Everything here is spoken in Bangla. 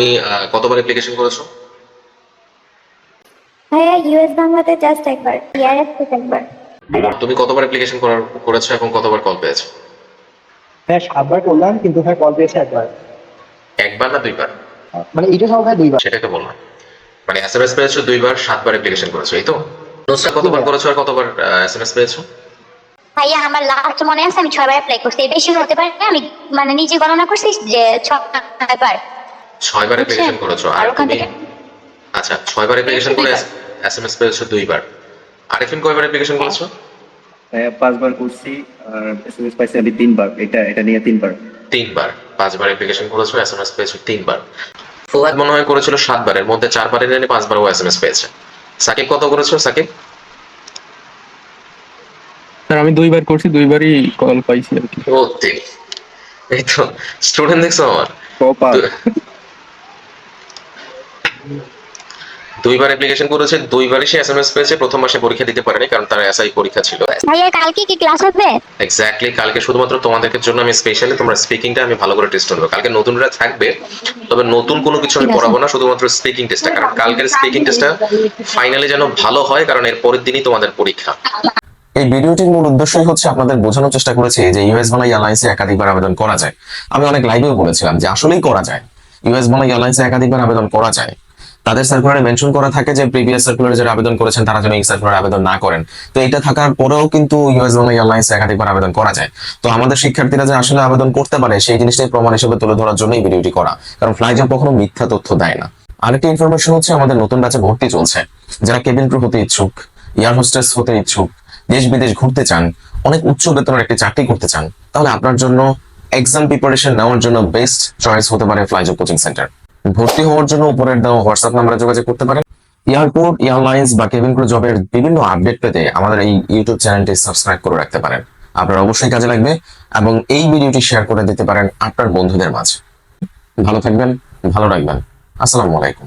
তুমি কতবার অ্যাপ্লিকেশন করেছ? ভাইয়া ইউএস বাংলাতে জাস্ট একবার ইয়ারের থেকে একবার। তুমি কতবার অ্যাপ্লিকেশন করার করেছ এবং কতবার কল পেয়েছ? হ্যাঁ সাতবার করলাম কিন্তু ভাই কল পেয়েছে একবার। একবার না দুইবার? মানে এটা সহ ভাই দুইবার। সেটাকে বললাম। মানে এস এম এস পেয়েছ দুইবার সাতবার অ্যাপ্লিকেশন করেছ এই তো? নুসরা কতবার করেছ আর কতবার এসএমএস পেয়েছ? ভাইয়া আমার লাস্ট মনে আছে আমি ছয়বার অ্যাপ্লাই করছি। বেশি হতে পারে আমি মানে নিজে গণনা করছি যে ছয়বার। ছয়বার অ্যাপ্লিকেশন করেছ। আর আর তুমি আচ্ছা ছয়বার অ্যাপ্লিকেশন করে এস এম এস পেয়েছ দুইবার। আরেকদিন কয়বার অ্যাপ্লিকেশন করেছ? হ্যাঁ পাঁচবার করছি আর এসএমএস পাইছি আমি তিনবার। এটা এটা নিয়ে তিনবার। তিনবার। পাঁচবার অ্যাপ্লিকেশন করেছ এস এম এস পেয়েছ তিনবার। ফুয়াদ মনে হয় করেছিল সাতবারের মধ্যে চারবারের এনে পাঁচবার ও এস এম এস পেয়েছে। সাকিব কত করেছ সাকিব? স্যার আমি দুইবার করছি দুইবারই কল পাইছি আর কি। ও তিনি এই তো স্টুডেন্ট দেখছ আমার? দুইবার অ্যাপ্লিকেশন করেছে দুইবারই সে এস এম এস পেয়েছে প্রথম মাসে পরীক্ষা দিতে পারেনি কারণ তার এসআই পরীক্ষা ছিল। ভাইয়া কালকে কি ক্লাস হবে? এক্স্যাক্টলি কালকে শুধুমাত্র তোমাদের জন্য আমি স্পেশালি তোমরা স্পিকিংটা আমি ভালো করে টেস্ট করব। কালকে নতুনরা থাকবে তবে নতুন কোনো কিছু আমি পড়াবো না শুধুমাত্র স্পিকিং টেস্টটা কারণ কালকের স্পিকিং টেস্টটা ফাইনালি যেন ভালো হয় কারণ এর পরের দিনই তোমাদের পরীক্ষা। এই ভিডিওটির মূল উদ্দেশ্যই হচ্ছে আপনাদের বোঝানোর চেষ্টা করেছি যে ইউএস বাংলা এয়ারলাইন্সে একাধিকবার আবেদন করা যায়। আমি অনেক লাইভেও বলেছিলাম যে আসলেই করা যায়। ইউএস বাংলা এয়ারলাইন্সে একাধিকবার আবেদন করা যায়। তাদের সার্কুলারে মেনশন করা থাকে যে প্রিভিয়াস সার্কুলারে যারা আবেদন করেছেন, তারা যেন এই সার্কুলারে আবেদন না করেন। তো এটা থাকার পরেও কিন্তু ইউএস বাংলা এয়ারলাইন্সে একাধিকবার আবেদন করা যায়। তো আমাদের শিক্ষার্থীরা যে আসলে আবেদন করতে পারে, সেই জিনিসটাই প্রমাণ হিসেবে তুলে ধরার জন্য এই ভিডিওটি করা। কারণ ফ্লাইজব কখনো মিথ্যা তথ্য দেয় না। আরেকটি ইনফরমেশন হচ্ছে আমাদের নতুন ব্যাচে ভর্তি চলছে। যারা কেবিন ক্রু হতে ইচ্ছুক এয়ার হোস্টেস হতে ইচ্ছুক, দেশ বিদেশ ঘুরতে চান, অনেক উচ্চ বেতনের একটি চাকরি করতে চান, তাহলে আপনার জন্য এক্সাম প্রিপারেশন নেওয়ার জন্য বেস্ট চয়েস হতে পারে ফ্লাইজব কোচিং সেন্টার ভর্তি হওয়ার জন্য উপরের দেওয়া হোয়াটসঅ্যাপ নাম্বারে যোগাযোগ করতে পারেন। এয়ারপোর্ট এয়ারলাইন্স বা কেবিন ক্রু জবের বিভিন্ন আপডেট পেতে আমাদের এই ইউটিউব চ্যানেলটি সাবস্ক্রাইব করে রাখতে পারেন। আপনার অবশ্যই কাজে লাগবে এবং এই ভিডিওটি শেয়ার করে দিতে পারেন আপনার বন্ধুদের মাঝে। ভালো থাকবেন, ভালো রাখবেন। আসসালামু আলাইকুম।